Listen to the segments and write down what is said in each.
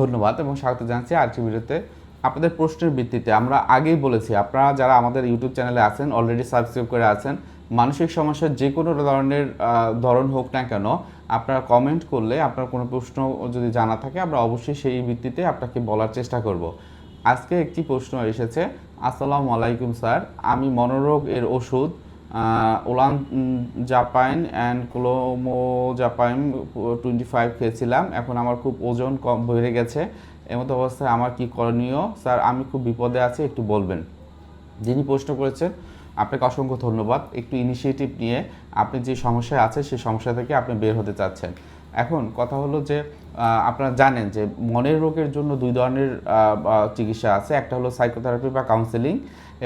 ধন্যবাদ এবং স্বাগত জানাচ্ছি আজকের ভিডিওতে। আপনাদের প্রশ্নের ভিত্তিতে আমরা আগেই বলেছি, আপনারা যারা আমাদের ইউটিউব চ্যানেলে আছেন অলরেডি সাবস্ক্রাইব করে আছেন, মানসিক সমস্যার যে কোনো ধরনের ধরন হোক না কেন, আপনারা কমেন্ট করলে আপনার কোনো প্রশ্ন যদি জানা থাকে, আমরা অবশ্যই সেই ভিত্তিতে আপনাকে বলার চেষ্টা করব। আজকে একটি প্রশ্ন এসেছে, আসসালামু আলাইকুম স্যার, আমি মনোরোগ এর ওষুধ olanzapine and clozapine twenty five খেয়েছিলাম। এখন আমার খুব ওজন কম বেড়ে গেছে। এমতো অবস্থায় আমার কি করণীয়? স্যার, আমি খুব বিপদে আছি, একটু বলবেন। যিনি প্রশ্ন করেছেন, আপনাকে অসংখ্য ধন্যবাদ। একটু ইনিশিয়েটিভ নিয়ে আপনি যে সমস্যায় আছে সেই সমস্যা থেকে আপনি বের হতে চাচ্ছেন। এখন কথা হলো যে আপনারা জানেন যে মনের রোগের জন্য দুই ধরনের চিকিৎসা আছে। একটা হলো সাইকোথেরাপি বা কাউন্সেলিং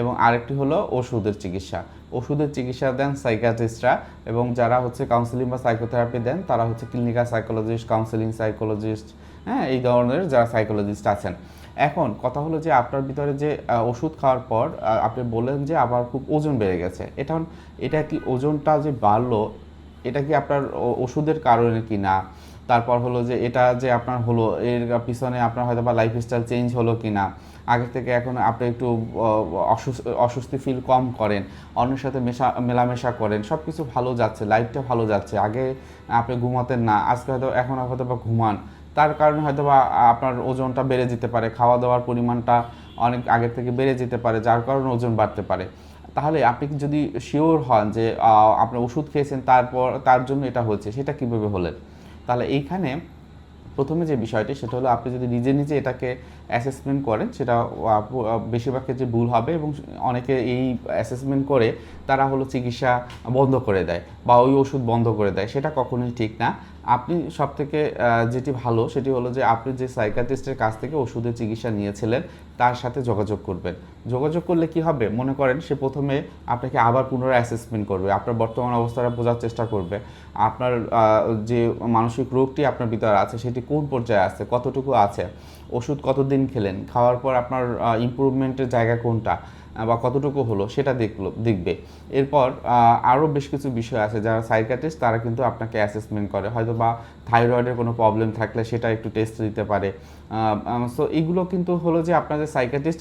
এবং আরেকটি হলো ওষুধের চিকিৎসা। ওষুধের চিকিৎসা দেন সাইকাট্রিস্টরা এবং যারা হচ্ছে কাউন্সেলিং বা সাইকোথেরাপি দেন, তারা হচ্ছে ক্লিনিক্যাল সাইকোলজিস্ট কাউন্সেলিং সাইকোলজিস্ট হ্যাঁ এই ধরনের যারা সাইকোলজিস্ট আছেন। এখন কথা হলো যে আপনার ভিতরে যে ওষুধ খাওয়ার পর আপনি বললেন যে আবার খুব ওজন বেড়ে গেছে। এটা এটা কি ওজনটা যে বাড়লো এটা কি আপনার ওষুধের কারণে কি না? তারপর হলো যে এটা যে আপনার হলো, এর পিছনে আপনার হয়তো বা লাইফস্টাইল চেঞ্জ হলো কি না? আগে থেকে এখন আপনি একটু অসুস্থ অস্বস্তি ফিল কম করেন, অন্যের সাথে মেশা, মেলামেশা করেন সব কিছু ভালো যাচ্ছে লাইফটা ভালো যাচ্ছে। আগে আপনি ঘুমাতেন না, আজকে হয়তো, এখন হয়তো বা ঘুমান। তার কারণে হয়তো বা আপনার ওজনটা বেড়ে যেতে পারে খাওয়া দাওয়ার পরিমাণটা অনেক আগের থেকে বেড়ে যেতে পারে, যার কারণে ওজন বাড়তে পারে। তাহলে আপনি যদি শিওর হন যে আহ, আপনি ওষুধ খেয়েছেন তারপর তার জন্য এটা হচ্ছে সেটা কীভাবে হলেন? তাহলে এইখানে প্রথমে যে বিষয়টি সেটা হলো আপনি যদি নিজে নিজে এটাকে অ্যাসেসমেন্ট করেন সেটা বেশিরভাগ ক্ষেত্রে ভুল হবে এবং অনেকে এই অ্যাসেসমেন্ট করে তারা হলো চিকিৎসা বন্ধ করে দেয় বা ওই ওষুধ বন্ধ করে দেয় সেটা কখনোই ঠিক না। আপনি সব থেকে যেটি ভালো সেটি হলো যে আপনি যে সাইকাটিস্টের কাছ থেকে ওষুধের চিকিৎসা নিয়েছিলেন, তার সাথে যোগাযোগ করবেন। যোগাযোগ করলে কি হবে? মনে করেন সে প্রথমে আপনাকে আবার পুনরায় অ্যাসেসমেন্ট করবে, আপনার বর্তমান অবস্থাটা বোঝার চেষ্টা করবে, আপনার যে মানসিক রোগটি আপনার ভিতরে আছে সেটি কোন পর্যায়ে আছে, কতটুকু আছে, ওষুধ কতদিন খেলেন, খাওয়ার পর আপনার ইমপ্রুভমেন্টের জায়গা কোনটা বা কতটুকু হলো সেটা দেখল, দেখবে। এরপর আরও বেশ কিছু বিষয় আছে যারা সাইকাটিস্ট তারা কিন্তু আপনাকে অ্যাসেসমেন্ট করে। হয়তো বা থাইরয়েডের কোনো প্রবলেম থাকলে সেটা একটু টেস্ট দিতে পারে। সো এইগুলো কিন্তু হলো যে আপনাদের সাইকাটিস্ট